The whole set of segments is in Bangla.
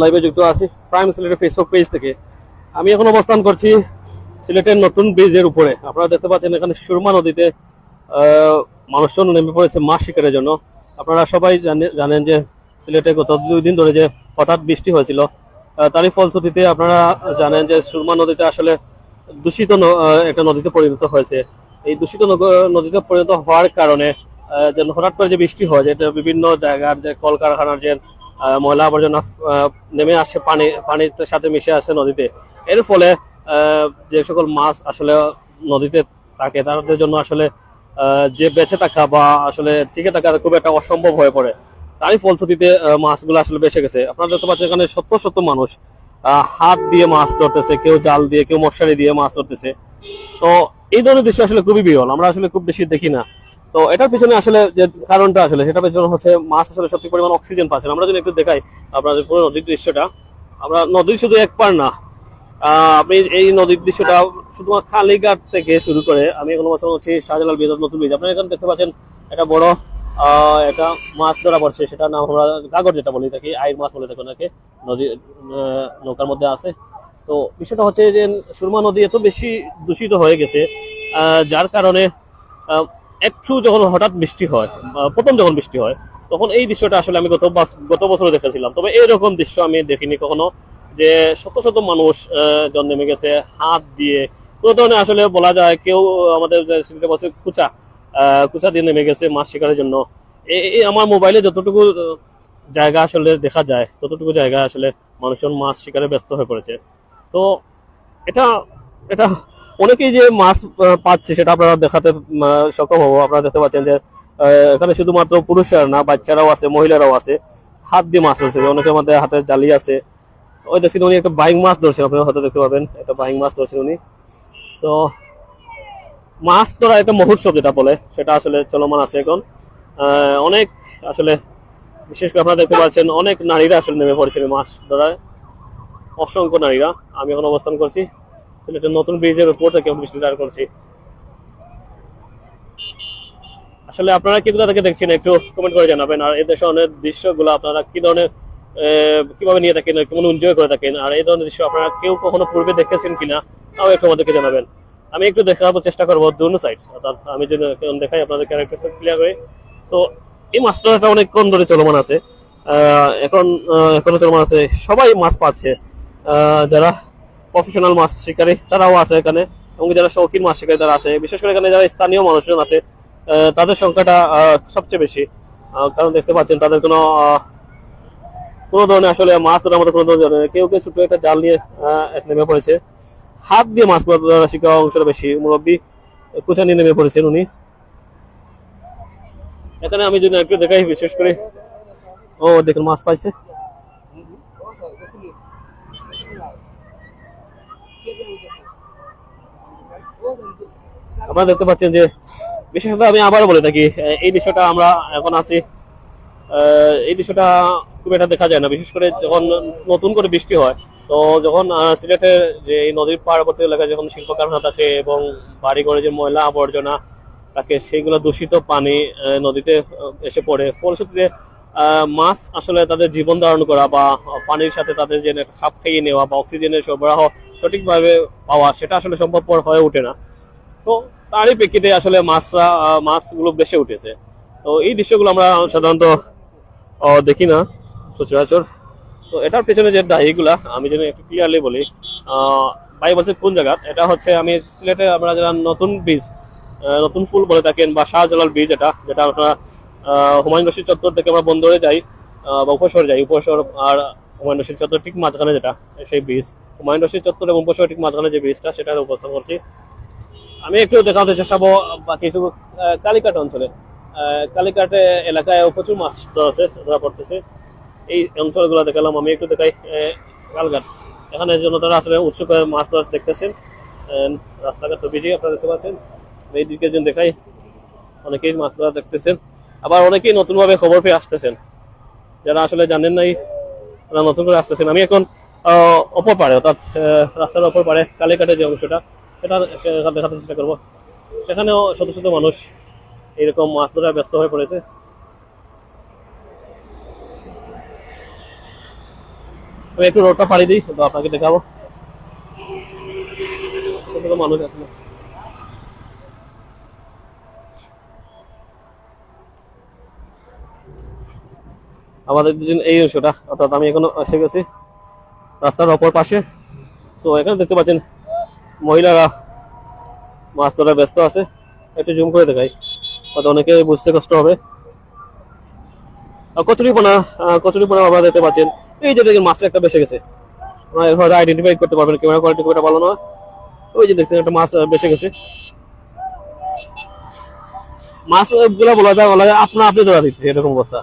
লাইভে যুক্ত আছি প্রাইম সিলেটের ফেসবুক পেজ থেকে। আমি এখন অবস্থান করছি সিলেটের নতুন ব্রিজের উপরে। আপনারা দেখতে পাচ্ছেন এখানে সুরমা নদীতে মানুষজন নেমে পড়েছে মাছ শিকারের জন্য। আপনারা সবাই জানেন যে সিলেটে গত দুই দিন ধরে যে হঠাৎ বৃষ্টি হয়েছিল তারই ফলশ্রুতিতে আপনারা জানেন যে সুরমা নদীতে আসলে দূষিত একটা নদীতে পরিণত হয়েছে। এই দূষিত নদীতে পরিণত হওয়ার কারণে যে হঠাৎ করে যে বৃষ্টি হয় যেটা বিভিন্ন জায়গার যে কলকারখানার যে ময়লা আবর্জনা নেমে আসে, পানি, পানির সাথে মিশে আসে নদীতে। এর ফলে যে সকল মাছ আসলে নদীতে থাকে, তাদের জন্য আসলে যে বেঁচে থাকা বা আসলে টিকে থাকা খুব একটা অসম্ভব হয়ে পড়ে। তারই ফলশ্রুতিতে মাছগুলো আসলে বেঁচে গেছে। আপনারা দেখতে পাচ্ছেন এখানে শত শত মানুষ হাত দিয়ে মাছ ধরতেছে, কেউ জাল দিয়ে, কেউ মশারি দিয়ে মাছ ধরতেছে। তো এই ধরনের দৃশ্য আসলে খুবই বিরল, আমরা আসলে খুব বেশি দেখি না। তো এটার পিছনে আসলে যে কারণটা আসলে সেটা পেছনে হচ্ছে মাছ আসলে সত্যি পরিমাণ অক্সিজেন পাচ্ছে। আমরা যদি একটু দেখাই আপনাদের পুরো নদীর দৃশ্যটা, আমরা নদীর শুধু এক পার না আপনি এই নদীর দৃশ্যটা শুধুমাত্র কালীঘাট থেকে শুরু করে, আমি এখন অবস্থান করছি শাহজালাল ব্রিজ নতুন ব্রিজ। আপনারা এখানে দেখতে পাচ্ছেন একটা বড় একটা মাছ ধরা পড়ছে। সেটা নাম আমরা গাগর যেটা বলি থাকি আইর মাছ বলে থাকি ওনাকে নদী নৌকার মধ্যে আছে। তো বিষয়টা হচ্ছে যে সুরমা নদী এত বেশি দূষিত হয়ে গেছে যার কারণে একটু যখন হঠাৎ বৃষ্টি হয় প্রথম যখন বৃষ্টি হয়, তখন এই দৃশ্যটা আসলে আমি গত গত বছর দেখেছিলাম। তবে এইরকম দৃশ্য আমি দেখিনি কখনো যে শত শত মানুষ জন নেমে গেছে, হাত দিয়ে। কোনো ধরনের আসলে বলা যায় কেউ আমাদের সিলেটে বসে কুচা কুচা দিয়ে নেমে গেছে মাছ শিকারের জন্য। এই আমার মোবাইলে যতটুকু জায়গা আসলে দেখা যায়, ততটুকু জায়গা আসলে মানুষজন মাছ শিকারে ব্যস্ত হয়ে পড়েছে। তো এটা এটা অনেকেই যে মাছ পাচ্ছে সেটা আপনারা দেখাতে সক্ষম হব। আপনারা দেখতে পাচ্ছেন যে এখানে শুধুমাত্র পুরুষরা না, বাচ্চারাও আছে, মহিলারাও আছে। হাত দিয়ে মাছ ধরছে। অনেকের মধ্যে হাতে জালি আছে। ওই দেখছেন উনি একটা বাইং মাছ ধরছেন, আপনারা হয়তো দেখতে পাবেন। একটা বাইং মাছ ধরছেন উনি। তো মাছ ধরা একটা মহোৎসব যেটা বলে, সেটা আসলে চলমান আছে এখন। অনেক আসলে, বিশেষ করে আপনারা দেখতে পাচ্ছেন, অনেক নারীরা আসলে নেমে পড়েছেন এই মাছ ধরায়। অসংখ্য নারীরা। আমি এখন অবস্থান করছি। নতুন ব্রিজের উপর থেকে করছি। আসলে আপনারা কি দেখছেন একটু কমেন্ট করে জানাবেন। আর অনেক দৃশ্যগুলো আপনারা কি ধরনের কীভাবে নিয়ে থাকেন, কেমন এনজয় করে থাকেন, আর এই ধরনের দৃশ্য আপনারা কেউ কখনো পূর্বে দেখেছেন কিনা, তাও একটু আমাদেরকে জানাবেন। আমি একটু দেখাবো চেষ্টা করব দুনো সাইড অর্থাৎ আমি যদি দেখাই আপনাদের ক্লিয়ার তো এই মাছ ধরাটা অনেকক্ষণ ধরে চলমান আছে। এখন এখনও চলমান আছে, সবাই মাছ পাচ্ছে। যারা প্রফেশনাল মাছ শিকারী তারাও আছে এখানে এবং যারা শৌখিন মাছ শিকারী তারা আছে। বিশেষ করে এখানে যারা স্থানীয় মানুষজন আছে তাদের সংখ্যাটা সবচেয়ে বেশি। কারণ দেখতে পাচ্ছেন তাদের কোনো কোনো ধরনের আসলে মাছ ধরার মতো কোনো ধরনের কেউ কেউ ছোট একটা জাল নিয়ে নেমে পড়েছে। হাত দিয়ে মাছ ধরা শিখা অংশটা বেশি। মুরব্বী কুচা নিয়ে নেমে পড়েছেন উনি? এখানে আমি যদি একটু দেখাই, বিশেষ করে। ও, দেখুন মাছ পাইছে। আপনারা দেখতে পাচ্ছেন যে বিশেষত আমি আবারও বলে থাকি এই দৃশ্যটা আমরা এখন আছি এই দৃশ্যটা খুব একটা দেখা যায় না, বিশেষ করে যখন নতুন করে বৃষ্টি হয়, তো যখন সিলেটের যে এই নদীর পার্বত্য এলাকায় যখন শিল্প কারখানা থাকে এবং বাড়ি ঘরে যে ময়লা আবর্জনা থাকে, সেইগুলো দূষিত পানি নদীতে এসে পড়ে, ফলশ্রুতিতে মাছ আসলে তাদের জীবন ধারণ করা বা পানির সাথে তাদের যে খাপ খাইয়ে নেওয়া বা অক্সিজেনের সরবরাহ সঠিকভাবে পাওয়া, সেটা আসলে সম্ভবপর হয়ে ওঠে না। তো তারই প্রেক্ষিতে আসলে মাছরা মাছগুলো বেশি উঠেছে। তো এই দৃশ্যগুলো আমরা সাধারণত দেখি না, সচরাচর। তো এটার পেছনে যে দায়ীগুলা আমি যদি একটু ক্লিয়ারলি বলি বলছে কোন জায়গা? এটা হচ্ছে আমি সিলেটে, আমরা যারা নতুন বীজ নতুন ফুল বলে থাকেন বা শাহজালাল বীজ এটা, যেটা আমরা হুমায়ুন রশিদ চত্বর থেকে আমরা বন্দরে যাই বা উপশহর যাই উপশহর আর হুমায়ুন রশিদ চত্বর ঠিক মাঝখানে যেটা, সেই বীজ। হুমায়ুন রশিদ চত্বর এবং ঠিক মাঝখানে যে ব্রিজটা সেটা উপস্থাপন করছি। আমি একটু দেখাতে চেষ্টা করব একটু আহ, অঞ্চলে। আহ, কালীঘাটে এলাকায় প্রচুর মাছ ধরা আছে ধরা পড়তেছে। এই অঞ্চলগুলো দেখালাম আমি একটু দেখাই কালঘাট। এখানে জনতারা আসলে উৎসুক হয়ে মাছ ধরা দেখতেছেন। রাস্তাঘাট তো আপনারা দেখতে পাচ্ছেন। এই দিকে যেন দেখাই অনেকেই মাছ ধরা দেখতেছেন। আবার অনেকেই নতুনভাবে খবর পেয়ে আসতেছেন। যারা আসলে জানেন নাই তারা নতুন করে আসতেছেন। আমি এখন অপর পারে, অর্থাৎ রাস্তার অপর পারে কালীঘাটের যে অংশটা সেটা দেখাতে চেষ্টা করব। সেখানেও শত শত মানুষ এরকম মাছ ধরায় ব্যস্ত হয়ে পড়েছে। আমি একটু রোডটা পাড়ি দিই, তো আপনাকে দেখাবো। মানুষ আসলে আমাদের এই অংশটা, অর্থাৎ আমি এখনও এসে গেছি। রাস্তার অপর পাশে। তো এখানে দেখতে পাচ্ছেন মহিলারা মাছ ধরা ব্যস্ত আছে। একটু জুম করে দেখাই। হয়তো অনেকে বুঝতে কষ্ট হবে। কচুরিপোনা কচুরিপোনা আপনারা দেখতে পাচ্ছেন। এই যে দেখেন মাছ একটা বেসে গেছে। আপনারা আইডেন্টিফাই করতে পারবেন ক্যামেরা কোয়ালিটি খুব ভালো নয় ওই যে দেখছেন, একটা মাছ বেসে গেছে। মাছগুলা বলা যায় বলা যায় আপনা আপনি ধরা দিচ্ছে, এরকম অবস্থা।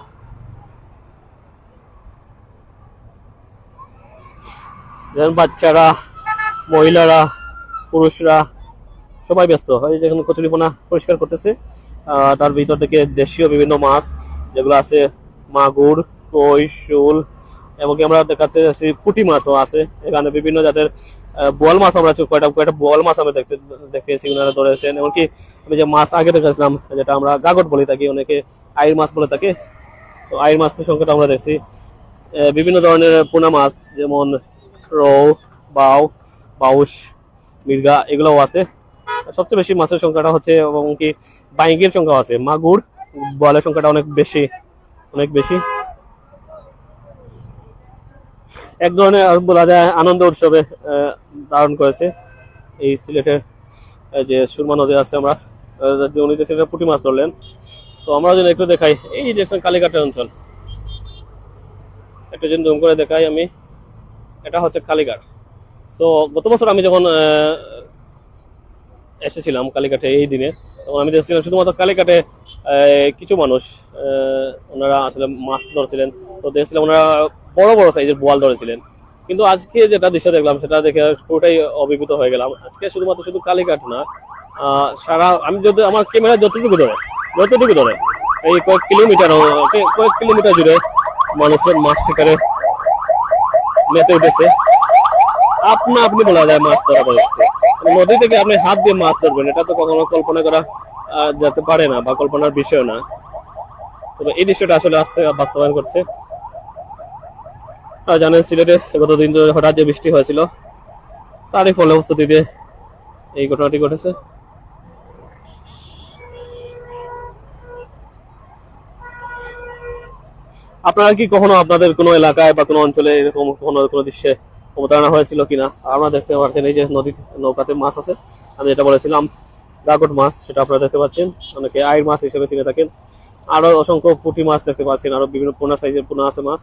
বাচ্চারা, মহিলারা, পুরুষরা, সবাই ব্যস্ত। হয় যেখানে কচুরিপোনা পরিষ্কার করতেছে। তার ভিতর থেকে দেশীয় বিভিন্ন মাছ, যেগুলো আছে মাগুর, কই, শোল এমনকি আমরা দেখাচ্ছে যাচ্ছি পুঁটি মাছও আছে। এখানে বিভিন্ন জাতের বোয়াল মাছ আমরা কয়টা কয়টা বোয়াল মাছ আমরা দেখতে দেখেছি ওনারা ধরেছেন। এমনকি আমি যে মাছ আগে দেখেছিলাম, যেটা আমরা গাগট বলে থাকি, অনেকে আইর মাছ বলে থাকে। তো আইর মাছের সংখ্যাটা আমরা দেখছি। বিভিন্ন ধরনের পোনা মাছ, যেমন রৌ বাউ বাউস মির্গা এগুলোও আছে। সবচেয়ে বেশি মাছের সংখ্যাটা হচ্ছে এবং কি বাইঙ্গের সংখ্যা আছে। মাগুর বলের সংখ্যাটা অনেক বেশি অনেক বেশি। এক ধরনের বলা যায় আনন্দ উৎসবে ধারণ করেছে এই সিলেটের যে সুরমা নদী আছে আমরা উনি যে সিলেটের পুঁটি মাছ ধরলেন। তো আমরা যদি একটু দেখাই, এই যে কালীঘাটের অঞ্চল, একটু জুম করে দেখাই আমি। এটা হচ্ছে কালীঘাট। তো গত বছর আমি যখন এসেছিলাম কালীঘাটে এই দিনে, তখন আমি দেখছিলাম শুধুমাত্র কালীঘাটে কিছু মানুষ ওনারা আসলে মাছ ধরছিলেন। তো দেখছিলাম ওনারা বড় বড় সাইজের বোয়াল ধরেছিলেন। কিন্তু আজকে যেটা দৃশ্য দেখলাম, সেটা দেখে পুরোটাই অভিভূত হয়ে গেলাম। আজকে শুধুমাত্র শুধু কালীঘাট না সারা, আমি যদি, আমার ক্যামেরা যতটুকু ধরে যতটুকু ধরে, এই কয়েক কিলোমিটার কয়েক কিলোমিটার জুড়ে মানুষের মাছ শিকারে মেতে উঠেছে। আপনা আপনি বলা যায় মাছ ধরা পড়েছে নদী থেকে আপনি হাত দিয়ে মাছ ধরবেন, এটা তো কখনো কল্পনা করা যেতে পারে না বা কল্পনার বিষয় না। তবে এই দৃশ্যটা আসলে আজ থেকে বাস্তবায়ন করছে। আর জানেন, সিলেটে গত দিন ধরে হঠাৎ যে বৃষ্টি হয়েছিল, তারই ফলে উপস্থিতিতে এই ঘটনাটি ঘটেছে। আপনারা কি কখনো আপনাদের কোনো এলাকায় বা কোনো অঞ্চলে এরকম কোনো কোনো দৃশ্যে অবতারণা হয়েছিল কিনা? আমরা দেখতে পাচ্ছেন এই যে নদী, নৌকাতে মাছ আছে। আমি যেটা বলেছিলাম গাগট মাছ, সেটা আপনারা দেখতে পাচ্ছেন। অনেকে আইর মাছ হিসেবে চিনে থাকেন। আরও অসংখ্য পুঁটি মাছ দেখতে পাচ্ছেন, আরও বিভিন্ন পোনা সাইজের পোনা আছে মাছ।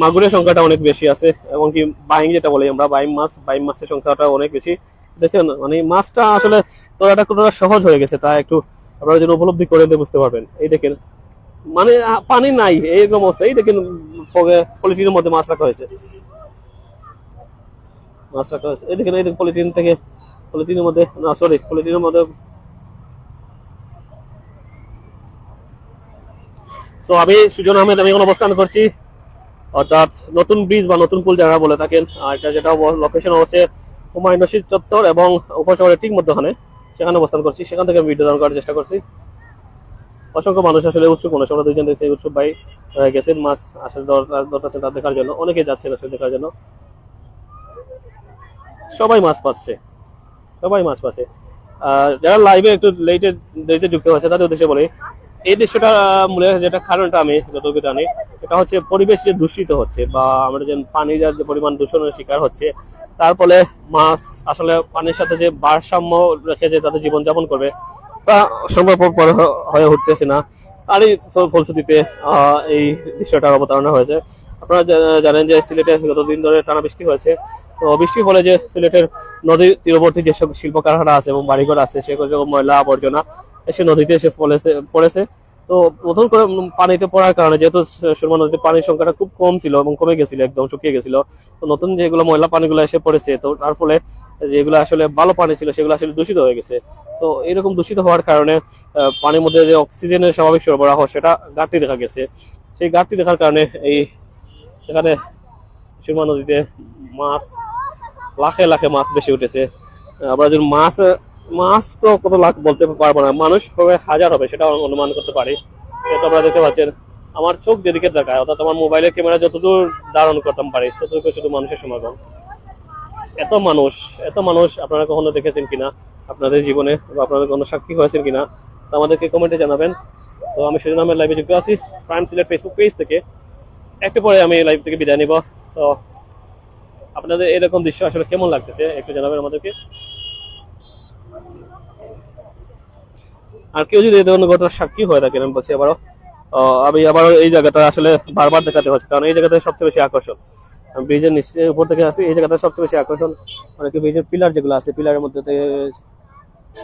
মাগুরের সংখ্যাটা অনেক বেশি আছে, এবং কি বাইং যেটা বলি আমরা বাইম মাছ বাইম মাছের সংখ্যাটা অনেক বেশি। দেখছেন মানে মাছটা আসলে তোরাটা কতটা সহজ হয়ে গেছে তা একটু আপনারা যেন উপলব্ধি করে বুঝতে পারবেন। এই দেখেন মানে পানি নাই, এইরকম অবস্থা। এই দেখেন পলিথিনের মধ্যে মাছ রাখা হয়েছে। মাছ রাখা হয়েছে। দেখেন, এই পলিথিন থেকে, পলিথিনের মধ্যে, না সরি পলিথিনের মধ্যে। তো আমি সুজন আহমেদ, আমি এখন অবস্থান করছি, অর্থাৎ নতুন ব্রিজ বা নতুন পুল যারা বলে থাকেন, আর এটা যেটা লোকেশন হচ্ছে হুমায়ুন রশিদ চত্বর এবং উপশহরের ঠিক মধ্যখানে, সেখানে অবস্থান করছি। সেখান থেকে আমি ভিডিও ধারণ করার চেষ্টা করছি। অসংখ্য মানুষ আসলে উৎসুক মানুষ আমরা দুইজন দেখছি উৎসুক ভাই গেছেন মাছ আসলে ধরতেছে তা দেখার জন্য। অনেকে যাচ্ছেন আসলে দেখার জন্য। সবাই মাছ পাচ্ছে। সবাই মাছ পাচ্ছে। যারা লাইভে একটু লেটে দেরিতে যুক্ত হয়েছে, তাদের উদ্দেশ্যে বলি, এই দৃশ্যটা মূলে যেটা কারণটা আমি যতটুকু জানি এটা হচ্ছে পরিবেশ যে দূষিত হচ্ছে বা আমরা যে পানি যার যে পরিমাণ দূষণের শিকার হচ্ছে, তার ফলে মাছ আসলে পানির সাথে যে ভারসাম্য রেখে যে তাদের জীবনযাপন করবে তা সম্ভবপর হয়ে উঠতেছে না। আর এই ফলশ্রুতিতে এই দৃশ্যটার অবতারণা হয়েছে। আপনারা জানেন যে সিলেটে গত দিন ধরে টানা বৃষ্টি হয়েছে। তো বৃষ্টির ফলে যে সিলেটের নদী তীরবর্তী যেসব শিল্প কারখানা আছে এবং বাড়িঘর আছে সেগুলো ময়লা আবর্জনা এসে নদীতে এসে পড়েছে পড়েছে। তো নতুন করে পানিতে পড়ার কারণে, যেহেতু সুরমা নদীতে পানির সংখ্যাটা খুব কম ছিল এবং কমে গেছিল, একদম শুকিয়ে গেছিল, তো নতুন যেগুলো ময়লা পানিগুলো এসে পড়েছে, তো তার ফলে যেগুলো আসলে ভালো পানি ছিল সেগুলো আসলে দূষিত হয়ে গেছে। তো এরকম দূষিত হওয়ার কারণে পানির মধ্যে যে অক্সিজেনের স্বাভাবিক সরবরাহ, সেটা ঘাটতি দেখা গেছে। সেই ঘাটতি দেখার কারণে এই এখানে সুরমা নদীতে মাছ, লাখে লাখে মাছ বেশি উঠেছে। আবার যদি মাছ মাছ তো কত লাখ বলতে পারব না। মানুষ হবে হাজার হবে সেটা অনুমান করতে পারি। এটা আমরা দেখতে পাচ্ছেন। আমার চোখ যেদিকে দেখায়, অর্থাৎ আমার মোবাইলের ক্যামেরা যতদূর ধারণ করতাম পারি, ততটুকু শুধু মানুষের সমাগম। এত মানুষ এত মানুষ আপনারা কখনো দেখেছেন কিনা? আপনাদের জীবনে বা আপনাদের কোনো সাক্ষী হয়েছেন কিনা? তা আমাদেরকে কমেন্টে জানাবেন। তো আমি সেজন্য আমার লাইভে যুক্ত আছি প্রাইম সিলেট ফেসবুক পেজ থেকে। একটু পরে আমি লাইভ থেকে বিদায় নিব। তো আপনাদের এরকম দৃশ্য আসলে কেমন লাগতেছে, একটু জানাবেন আমাদেরকে। আর কেউ যদি ধরনের ঘটনার সাক্ষী হয়ে থাকেন আমি বলছি আবারও আমি আবারও এই জায়গাটা আসলে বারবার দেখাতে হচ্ছে, কারণ এই জায়গাটা সবচেয়ে বেশি আকর্ষণ। ব্রিজের নিচে উপর থেকে আসি, এই জায়গাটা সবচেয়ে বেশি আকর্ষণ অনেকে ব্রিজের পিলার যেগুলো আছে, পিলারের মধ্যে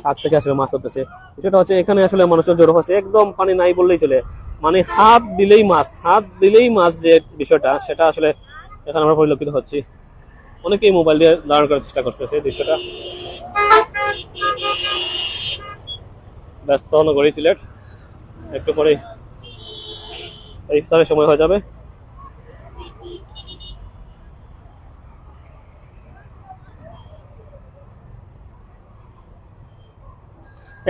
হাত থেকে আসলে মাছ ধরতেছে। সেটা হচ্ছে এখানে আসলে মানুষের জড়ো হচ্ছে, একদম পানি নাই বললেই চলে। মানে হাত দিলেই মাছ, হাত দিলেই মাছ যে বিষয়টা, সেটা আসলে এখানে আমরা পরিলক্ষিত হচ্ছি। অনেকেই মোবাইল দিয়ে ধারণ করার চেষ্টা করতেছে দৃশ্যটা। ব্যস্ত নগরী সিলেট একটু পরে ইফতারের সময় হয়ে যাবে।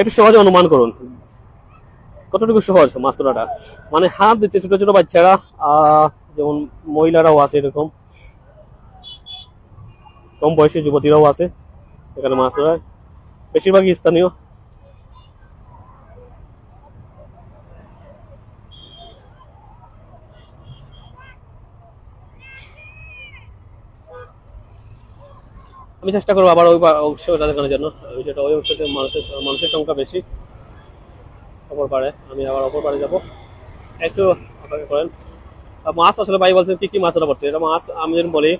একটু সহজে অনুমান করুন। কতটুকু সহজ মাছ তোলাটা মানে হাত দিচ্ছে ছোট ছোট বাচ্চারা যেমন মহিলারাও আছে এরকম। কম বয়সী যুবতীরাও আছে এখানে মাছ ধরায় বেশিরভাগই স্থানীয়। আমি চেষ্টা করব আবার ওই অংশটা দেখানোর জন্য। যেটা ওই অংশতে মানুষের মানুষের সংখ্যা বেশি। অপর পারে। আমি আবার অপর পারে যাব। একটু অপেক্ষা করেন। মাছ আসলে ভাই বলছেন, কি কি মাছ ধরা পড়ছে? এটা মাছ আমি যেরকম বলি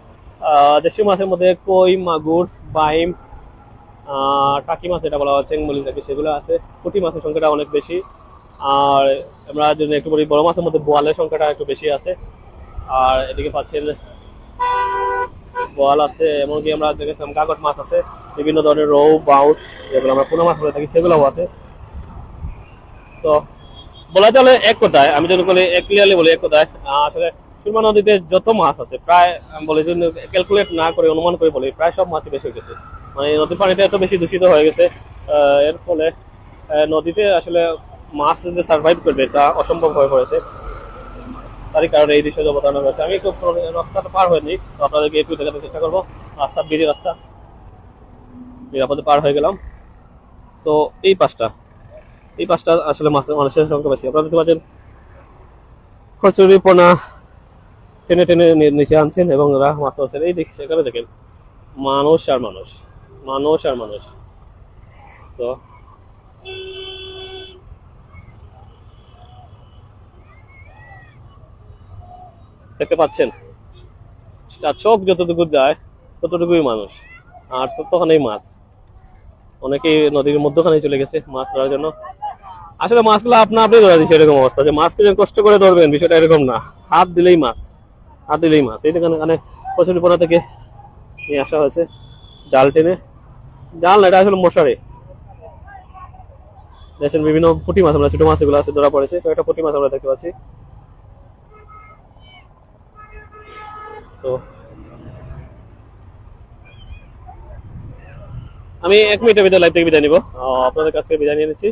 দেশীয় মাছের মধ্যে কই, মাগুর, বাইম টাকি মাছ এটা বলা হয়, চেংমলি থাকে সেগুলো আছে। পুঁটি মাছের সংখ্যাটা অনেক বেশি। আর আমরা যদি একটু বলি, বড় মাছের মধ্যে বোয়ালের সংখ্যাটা একটু বেশি আছে। আর এদিকে পাচ্ছেন বোয়াল আছে, এমনকি আমরা দেখেছিলাম কাগজ মাছ আছে, বিভিন্ন ধরনের রৌ বাউস যেগুলো আমরা পোনা মাছ বলে থাকি, সেগুলোও আছে। তো, বলা চলে এক কথায়, আমি যদি বলি, এক ক্লিয়ারলি বলি এক কথায় আসলে সুরমা নদীতে যত মাছ আছে, প্রায়, আমি বলি ক্যালকুলেট না করে, অনুমান করে বলি, প্রায় সব মাছই বেশি হয়ে গেছে। মানে নদীর পানিটা এত বেশি দূষিত হয়ে গেছে এর ফলে নদীতে আসলে মাছ যে সার্ভাইভ করবে তা অসম্ভব হয়ে পড়েছে। তারই কারণে এই দৃশ্য অবতারণা করেছে আমি একটু রাস্তাটা পার হয়নি আপনাদেরকে একটু দেখাতে চেষ্টা করব। রাস্তা, বিড়ি রাস্তা। নিরাপদে পার হয়ে গেলাম। তো এই পাশটা এই পাশটা আসলে মানুষের সংখ্যা বেশি। আপনারা দেখতে পাচ্ছেন, কচুরি পোনা টেনে টেনে নিচে আনছেন এবং ওরা মাছ মারছেন এই দেখ, সেখানে দেখেন, মানুষ আর মানুষ মানুষ আর মানুষ। তো দেখতে পাচ্ছেন? চোখ যতটুকু যায়, ততটুকুই মানুষ। আর ততক্ষণেই মাছ। অনেকেই নদীর মধ্যখানে চলে গেছে মাছ ধরার জন্য। আসলে মাছগুলো আপনা আপনি ধরে দিচ্ছে, এরকম অবস্থা যে মাছকে যে কষ্ট করে ধরবেন, বিষয়টা এরকম না। হাত দিলেই মাছ। হাত দিলেই মাছ। এই দেখেন এখানে কচুরিপনা থেকে নিয়ে আসা হয়েছে জাল টেনে। জাল না, এটা আসলে মশারি। দেখছেন বিভিন্ন পুঁটি মাছ, আমরা ছোট মাছ এগুলো আছে, ধরা পড়েছে। তো একটা পুঁটি মাছ আমরা দেখতে পাচ্ছি। তো আমি এক মিনিটের ভিতরে লাইভ থেকে বিদায় নিব। আপনাদের কাছ থেকে বিদায় নিয়ে নিচ্ছি।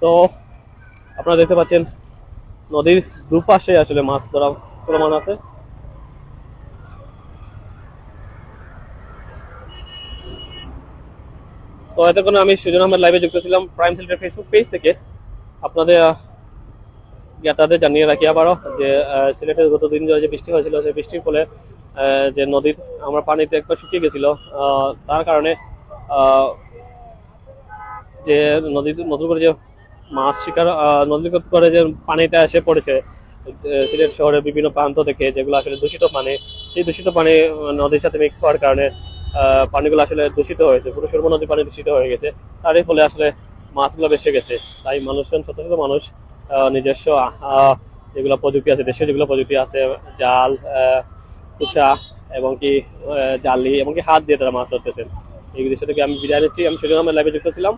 তো আপনারা দেখতে পাচ্ছেন, নদীর দুপাশে আসলে মাছ ধরা প্রমাণ আছে। তো এতক্ষণ আমি সুজন আহমেদ লাইভে যুক্ত ছিলাম প্রাইম সিলেটের ফেসবুক পেজ থেকে। আপনাদের জ্ঞাতাদের জানিয়ে রাখি আবারও যে আহ, সিলেটে গত দিন যে বৃষ্টি হয়েছিল সেই বৃষ্টির ফলে যে নদীর আমরা পানিতে একবার শুকিয়ে গেছিল তার কারণে যে নদীতে নতুন করে যে মাছ শিকার নদী করে যে পানিতে এসে পড়েছে সিলেট শহরের বিভিন্ন প্রান্ত থেকে যেগুলো আসলে দূষিত পানি সেই দূষিত পানি নদীর সাথে মিক্স হওয়ার কারণে পানিগুলো আসলে দূষিত হয়েছে পুরো সুরমা নদীর পানি দূষিত হয়ে গেছে। তারই ফলে আসলে মাছগুলো বেঁচে গেছে। তাই মানুষজন শত শত মানুষ নিজস্ব যেগুলো প্রযুক্তি আছে, দেশীয় যেগুলো প্রযুক্তি আছে, জাল কুচা এবং কি জালি এবং কি হাত দিয়ে তারা মাছ ধরতেছেন এই দৃশ্য থেকে আমি বিদায় নিচ্ছি। আমি সেজন্য আমার লাইভে যুক্ত ছিলাম।